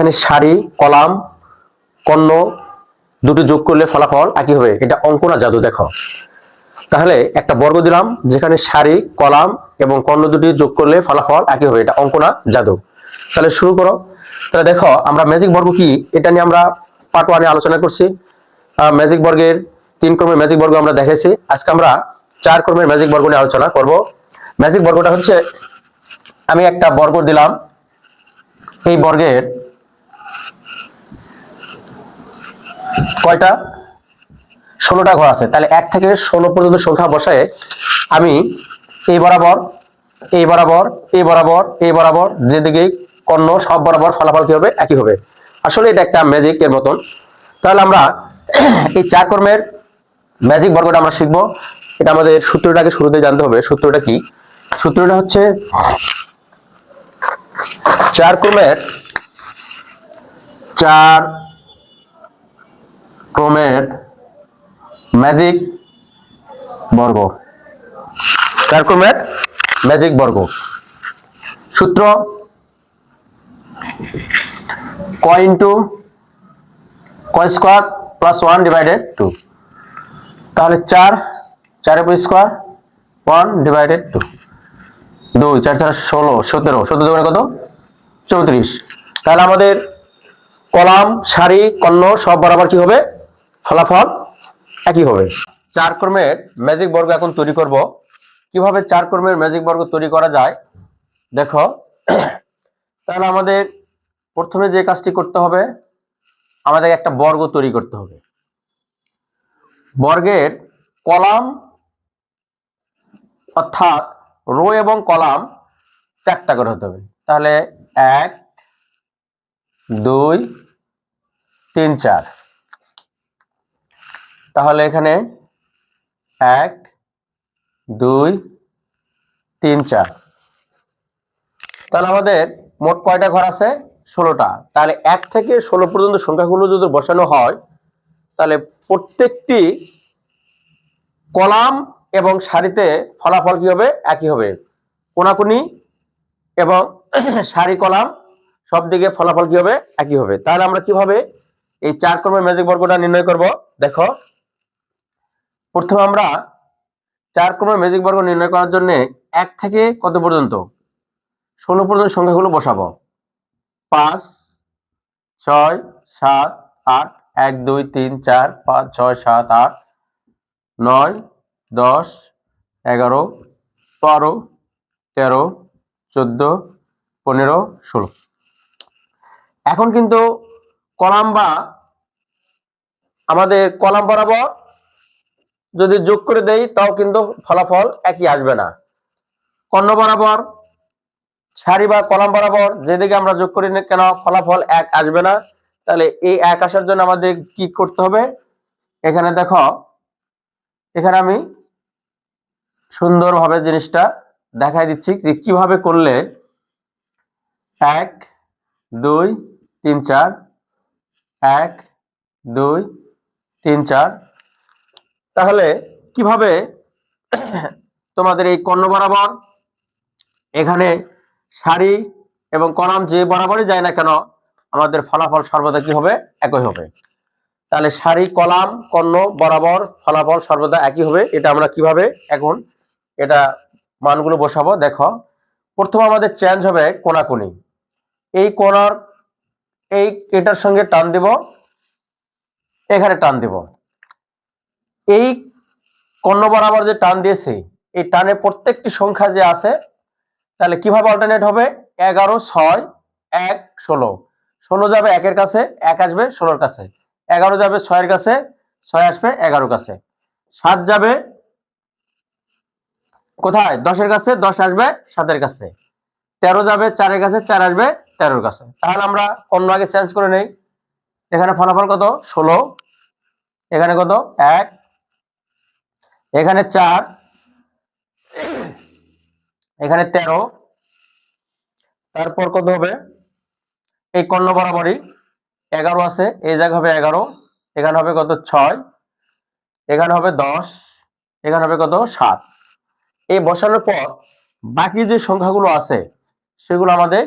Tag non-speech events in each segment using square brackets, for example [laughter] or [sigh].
এখানে সারি, কলাম, কর্ণ দুটো যোগ করলে ফলাফল একই হবে। এটা অঙ্ক না জাদু, দেখো। তাহলে একটা বর্গ দিলাম, যেখানে সারি, কলাম এবং কর্ণ দুটি যোগ করলে ফলাফল একই হবে। এটা অঙ্ক না জাদু। তাহলে শুরু করো। তাহলে দেখো, আমরা ম্যাজিক বর্গ কি? এটা নিয়ে আমরা পার্ট ওয়ানে আলোচনা করছি। ম্যাজিক বর্গের তিন ক্রমের ম্যাজিক বর্গ আমরা দেখেছি। আজকে আমরা চার ক্রমের ম্যাজিক বর্গ নিয়ে আলোচনা করব। ম্যাজিক বর্গটা হচ্ছে, আমি একটা বর্গ দিলাম। এই বর্গের কয়টা? ষোলোটা ঘর আছে। তাহলে এক থেকে ষোলো পর্যন্ত সংখ্যা বসায় আমি এই বরাবর এই বরাবর এই বরাবর এই বরাবর যেদিকে কর্ণ সব বরাবর ফলাফল কি হবে? একই হবে। আসলে এটা একটা ম্যাজিক এর মতন। তাহলে আমরা [clears throat] এই চার কর্মের ম্যাজিক বর্গটা আমরা শিখব। এটা আমাদের সূত্রটাকে শুরুতে জানতে হবে। সূত্রটা কি? সূত্রটা হচ্ছে চার কর্মের চার ক্রমের ম্যাজিক বর্গ। চার ক্রমের? ম্যাজিক বর্গ। সূত্র কয় ইন্টু কয় square plus one divided two তাহলে চার চারে পর স্কোয়ার ওয়ান ডিভাইডেড টু দুই, চার চার, ষোলো, সতেরো। সতেরো দুগুণে কত? চৌত্রিশ। তাহলে আমাদের কলাম, সারি কর্ণ সব বরাবর কি হবে? ফলাফল একই হবে। চার ক্রমের ম্যাজিক বর্গ এখন তৈরি করব। কীভাবে চার ক্রমের ম্যাজিক বর্গ তৈরি করা যায়? দেখো, তাহলে আমাদের প্রথমে যে কাজটি করতে হবে আমাদের একটা বর্গ তৈরি করতে হবে। বর্গের কলাম অর্থাৎ রো এবং কলাম চারটা করে হতে হবে। তাহলে এক, দুই, তিন, চার। তাহলে এখানে এক, দুই, তিন, চার। তাহলে আমাদের মোট কয়টা ঘর আছে? ষোলোটা। তাহলে এক থেকে ষোলো পর্যন্ত সংখ্যাগুলো যদি বসানো হয়, তাহলে প্রত্যেকটি কলাম এবং সারিতে ফলাফল কি হবে? একই হবে। কোনাকুনি এবং [clears throat] সারি কলাম সব দিকে ফলাফল কি হবে? একই হবে। তাহলে আমরা কীভাবে এই চার ক্রমের ম্যাজিক বর্গটা নির্ণয় করব? দেখো প্রথমে আমরা চার ক্রমের ম্যাজিক বর্গ নির্ণয় করার জন্য এক থেকে কত পর্যন্ত? ষোলো পর্যন্ত সংখ্যাগুলো বসাবো। পাঁচ, ছয়, সাত, আট, এক, দুই, তিন, চার, পাঁচ, ছয়, সাত, আট, নয়, দশ, এগারো, বারো, তেরো, চোদ্দ, পনেরো, ষোলো। এখন কিন্তু কলাম বা আমাদের কলাম বরাবর যদি যোগ করে দেই, তাও কিন্তু ফলাফল একই আসবে না। কর্ণ বরাবর, সারি বা কলাম বরাবর, যেদিকে আমরা যোগ করি না কেন, ফলাফল এক আসবে না। তাহলে এই এক আসার জন্য আমাদের কি করতে হবে? এখানে দেখো, এখানে আমি সুন্দরভাবে জিনিসটা দেখাই দিচ্ছি যে কীভাবে করলে এক, দুই, তিন, চার, এক, দুই, তিন, চার তাহলে কীভাবে তোমাদের এই কর্ণ বরাবর, এখানে সারি এবং কলাম যে বরাবরই যায় না কেন, আমাদের ফলাফল সর্বদা কি হবে? একই হবে। তাহলে সারি, কলাম, কর্ণ বরাবর ফলাফল সর্বদা একই হবে। এটা আমরা কীভাবে এখন এটা মানগুলো বসাবো? দেখো, প্রথম আমাদের চেঞ্জ হবে কোনাকুনি। এই কোনার এই এটার সঙ্গে টান দেব, এখানে টান দেব। এই কর্ণ বরাবর যে টান দিয়েছে, এই টানে প্রত্যেকটি সংখ্যা যে আছে, তাহলে কীভাবে অল্টারনেট হবে? এগারো, ছয়, এক, ষোলো। ষোলো যাবে একের কাছে, এক আসবে ষোলোর কাছে। এগারো যাবে ছয়ের কাছে, ছয় আসবে এগারোর কাছে। সাত যাবে কোথায়? দশের কাছে, দশ আসবে সাতের কাছে। তেরো যাবে চারের কাছে, চার আসবে তেরোর কাছে। তাহলে আমরা অন্য আগে চেঞ্জ করে নেই। এখানে ফলাফল কত? ষোলো। এখানে কত? এক। এখানে চার, এখানে তেরো, তারপর কত হবে? এই কর্ণ বরাবরই এগারো আছে, এই জায়গা হবে এগারো, এখানে হবে কত? ছয়, এখানে হবে দশ, এখানে হবে কত? সাত। এই বসানোর পর বাকি যে সংখ্যাগুলো আছে, সেগুলো আমাদের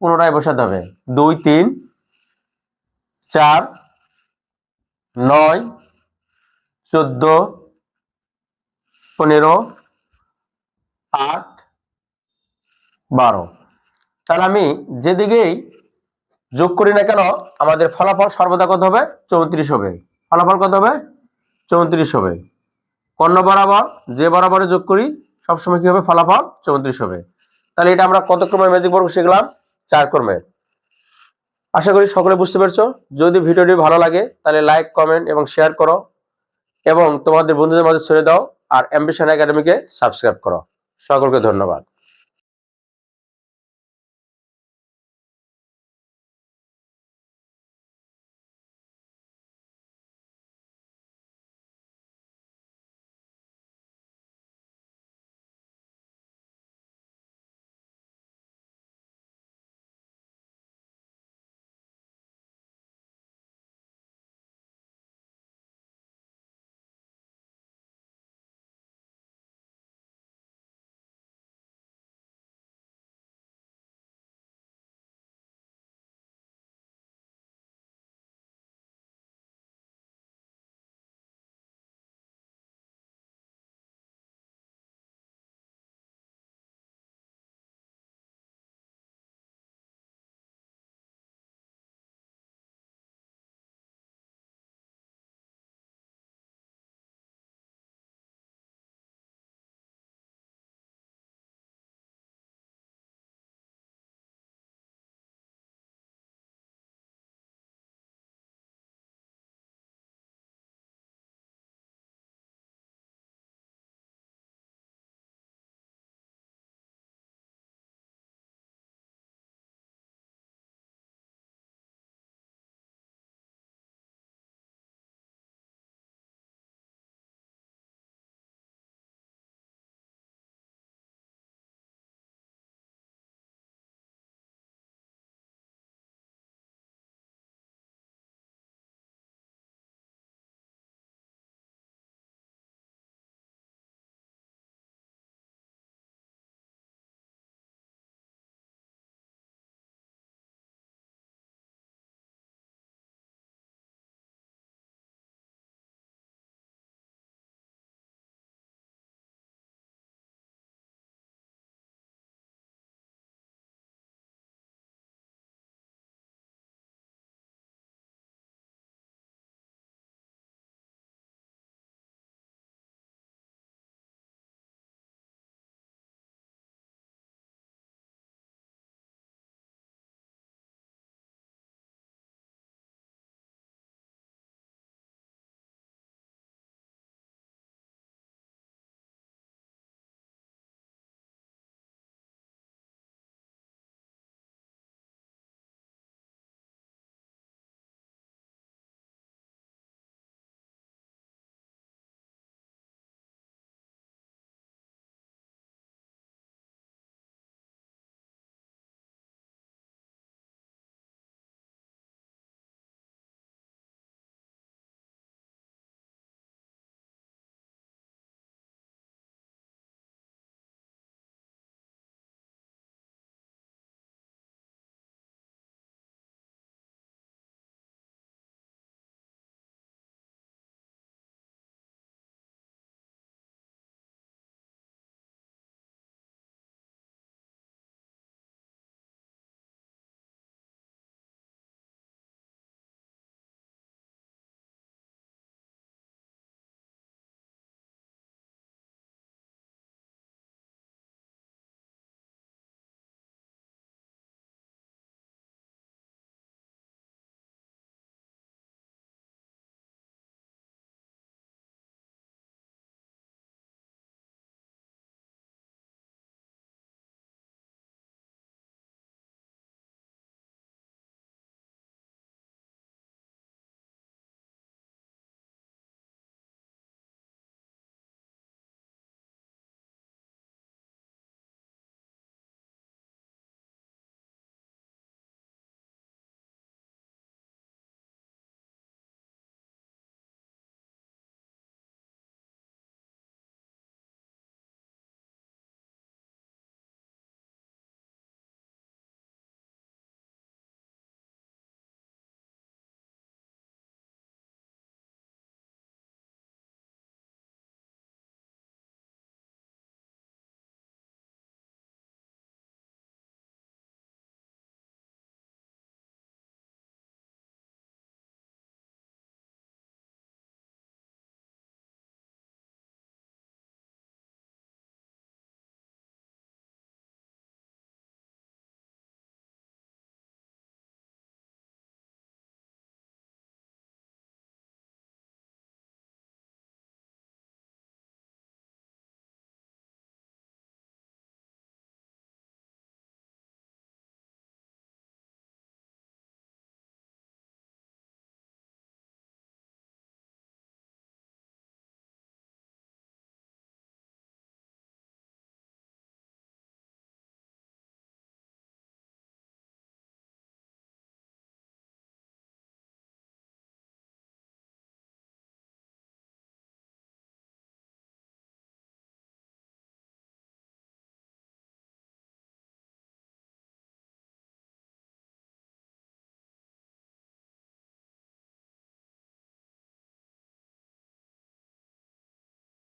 পুনরায় বসাতে হবে। দুই, তিন, চার, নয়, চোদ্দ পনেরো, আট, বারো। তাহলে আমি যেদিকেই যোগ করি না কেন, আমাদের ফলাফল সর্বদা কত হবে? চৌত্রিশ হবে। ফলাফল কত হবে? চৌত্রিশ হবে। কর্ণ বরাবর যে বরাবরে যোগ করি, সবসময় কি হবে? ফলাফল চৌত্রিশ হবে। তাহলে এটা আমরা কত ক্রমের ম্যাজিক বর্গ শিখলাম? চার ক্রমের আশা করি সকলে বুঝতে পেরেছ। যদি ভিডিওটি ভালো লাগে, তাহলে লাইক কমেন্ট এবং শেয়ার করো। এবং তোমাদের বন্ধুদের মাঝে ছেড়ে দাও। আর অ্যাম্বিশন একাডেমিকে সাবস্ক্রাইব করো। সকলকে ধন্যবাদ।